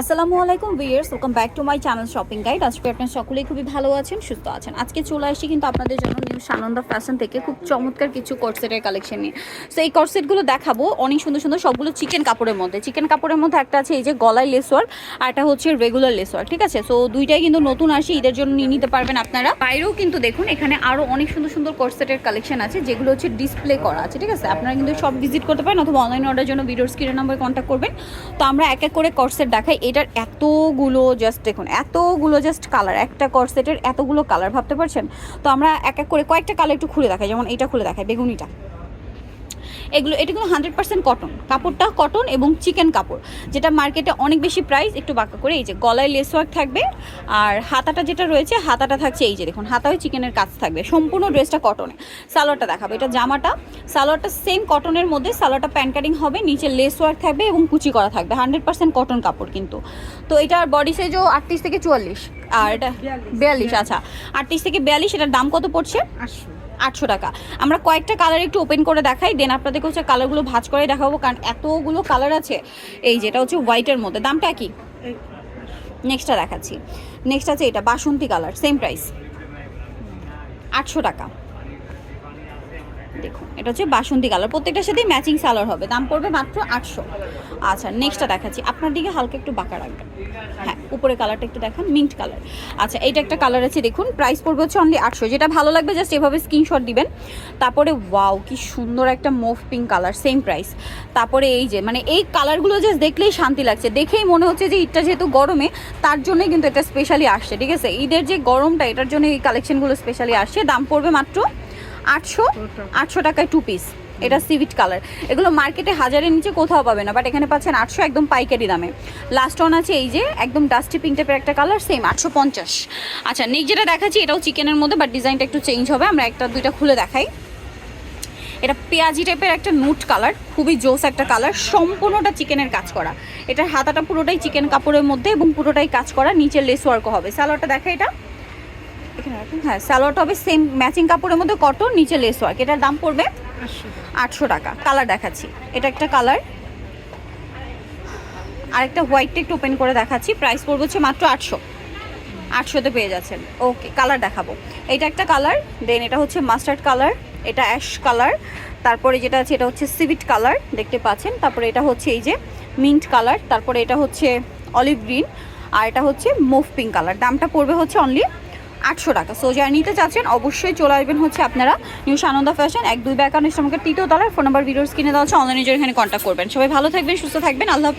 আসসালামু আলাইকুম viewers welcome back to my channel shopping guide. আজকে আপনার সকলেই খুবই ভালো আছেন, সুস্থ আছেন। আজকে চলে আসি কিন্তু আপনাদের জন্য নিউ সানন্দা ফ্যাশন থেকে খুব চমৎকার কিছু কটসেটের কালেকশন নিয়ে। সো এই কটসেটগুলো দেখাবো, অনেক সুন্দর সুন্দর সবগুলো চিকেন কাপড়ের মধ্যে। চিকেন কাপড়ের মধ্যে একটা আছে এই যে গলায় লেস ওয়ার্ক আর একটা হচ্ছে রেগুলার লেস ওয়ার্ক ঠিক আছে? সো দুইটাই কিন্তু নতুন আসি ঈদের জন্য নিয়ে নিতে পারবেন আপনারা। বাইরেও কিন্তু দেখুন, এখানে আরও অনেক সুন্দর সুন্দর কটসেটের কালেকশন আছে, যেগুলো হচ্ছে ডিসপ্লে করা আছে, ঠিক আছে? আপনারা কিন্তু সব ভিজিট করতে পারেন অথবা অনলাইন অর্ডার জন্য ভিডিওর স্ক্রিনের নাম্বারে কন্ট্যাক্ট করবেন। তো আমরা এক এক করে কটসেট দেখাই এটার এতগুলো জাস্ট দেখুন, এতগুলো জাস্ট কালার একটা করসেটের এতগুলো কালার ভাবতে পারছেন? তো আমরা এক এক করে কয়েকটা কালার একটু খুলে দেখাই, যেমন এটা খুলে দেখাই, বেগুনিটা। এগুলো এটা কিন্তু হান্ড্রেড পার্সেন্ট কটন কাপড়টা কটন এবং চিকেন কাপড় যেটা মার্কেটে অনেক বেশি প্রাইস একটু বাঁকা করে এই যে গলায় লেস ওয়ার্ক থাকবে আর হাতাটা যেটা রয়েছে হাতাটা থাকছে এই যে দেখুন হাতাও চিকেনের কাজ থাকবে সম্পূর্ণ ড্রেসটা কটনে সালোয়ারটা দেখাবে এটা জামাটা সালোয়ারটা সেম কটনের মধ্যে সালোয়ারটা প্যান্ট কাটিং হবে নিচে লেস ওয়ার্ক থাকবে এবং কুচি করা থাকবে হান্ড্রেড পার্সেন্ট কটন কাপড় কিন্তু। তো এটার বডি সাইজও আটত্রিশ থেকে চুয়াল্লিশ আর এটা বিয়াল্লিশ আচ্ছা আটত্রিশ থেকে বিয়াল্লিশ এটার দাম কত পড়ছে? আটশো। আটশো টাকা। আমরা কয়েকটা কালার একটু ওপেন করে দেখাই দেন আপনাদেরকে হচ্ছে কালারগুলো ভাজ করে দেখাবো, কারণ এতগুলো কালার আছে, এই যেটা হচ্ছে হোয়াইটের মধ্যে। দামটা কি? নেক্সটটা দেখাচ্ছি। নেক্সট আছে এটা, বাসন্তী কালার সেম প্রাইস আটশো টাকা। দেখুন, এটা হচ্ছে বাসন্তী কালার। প্রত্যেকটার সাথেই ম্যাচিং সালোয়ার হবে। দাম পড়বে মাত্র আটশো। আচ্ছা নেক্সটটা দেখাচ্ছি। আপনার দিকে হালকা একটু বাঁকা রাখবেন। হ্যাঁ উপরে কালারটা একটু দেখান মিন্ট কালার আচ্ছা এইটা একটা কালার আছে, দেখুন প্রাইস পড়বে হচ্ছে অনলি আটশো। যেটা ভালো লাগবে জাস্ট এভাবে স্ক্রিনশট দিবেন। তারপরে ওয়াও কি সুন্দর একটা mauve pink colour same price তারপরে এই যে মানে এই কালারগুলো জাস্ট দেখলেই শান্তি লাগছে। দেখেই মনে হচ্ছে যে ঈদটা যেহেতু গরমে, তার জন্যই কিন্তু এটা স্পেশালি আসছে, ঠিক আছে? ঈদের যে গরমটা, এটার জন্য এই কালেকশনগুলো স্পেশালি আসছে। দাম পড়বে মাত্র আটশো আটশো টাকায় টু পিস এটা সিভিট কালার এগুলো মার্কেটে হাজারের নিচে কোথাও পাবে না বাট এখানে পাচ্ছেন আটশো একদম পাইকারি দামে। লাস্ট ওয়ান আছে এই যে, একদম ডাস্টি পিঙ্ক টাইপের একটা কালার সেম আটশো পঞ্চাশ। আচ্ছা নেক্সট যেটা দেখাচ্ছি, এটাও চিকেনের মধ্যে বাট ডিজাইনটা একটু চেঞ্জ হবে, আমরা একটা, দুইটা খুলে দেখাই। এটা পেঁয়াজি টাইপের একটা নুট কালার খুবই জোস একটা কালার সম্পূর্ণটা চিকেনের কাজ করা। এটার হাতাটা পুরোটাই চিকেন কাপড়ের মধ্যে এবং পুরোটাই কাজ করা, নিচে লেস ওয়ার্কও হবে। সালোয়ারটা দেখা এটা? এখানে রাখুন? হ্যাঁ সালোয়ারটা হবে সেম ম্যাচিং কাপড়ের মধ্যে কটন নিচে লেস ওয়ার্ক এটার দাম পড়বে আটশো আটশো টাকা। কালার দেখাচ্ছি। এটা একটা কালার আরেকটা হোয়াইটটা একটু ওপেন করে দেখাচ্ছি। প্রাইস পড়বে হচ্ছে মাত্র আটশো। আটশোতে পেয়ে যাচ্ছেন। ওকে কালার দেখাবো। এটা একটা কালার দেন এটা হচ্ছে মাস্টার্ড কালার এটা অ্যাশ কালার তারপরে যেটা আছে এটা হচ্ছে সিভিট কালার দেখতে পাচ্ছেন? তারপরে এটা হচ্ছে এই যে মিন্ট কালার তারপরে এটা হচ্ছে অলিভ গ্রিন আর এটা হচ্ছে মুভ পিঙ্ক কালার দামটা পড়বে হচ্ছে অনলি আটশো টাকা। সো যারা নিতে চাচ্ছেন, অবশ্যই চলে আসবেন হচ্ছে আপনারা নিউ সানন্দা ফ্যাশন এক দুই ব্যাকান ইসলামকে তৃতীয় তলার ফোন নাম্বার ভিডিওস কিনে দেওয়া হচ্ছে অনলাইনে এখানে কন্ট্যাক্ট করবেন। সবাই ভালো থাকবেন, সুস্থ থাকবেন, আল্লাহ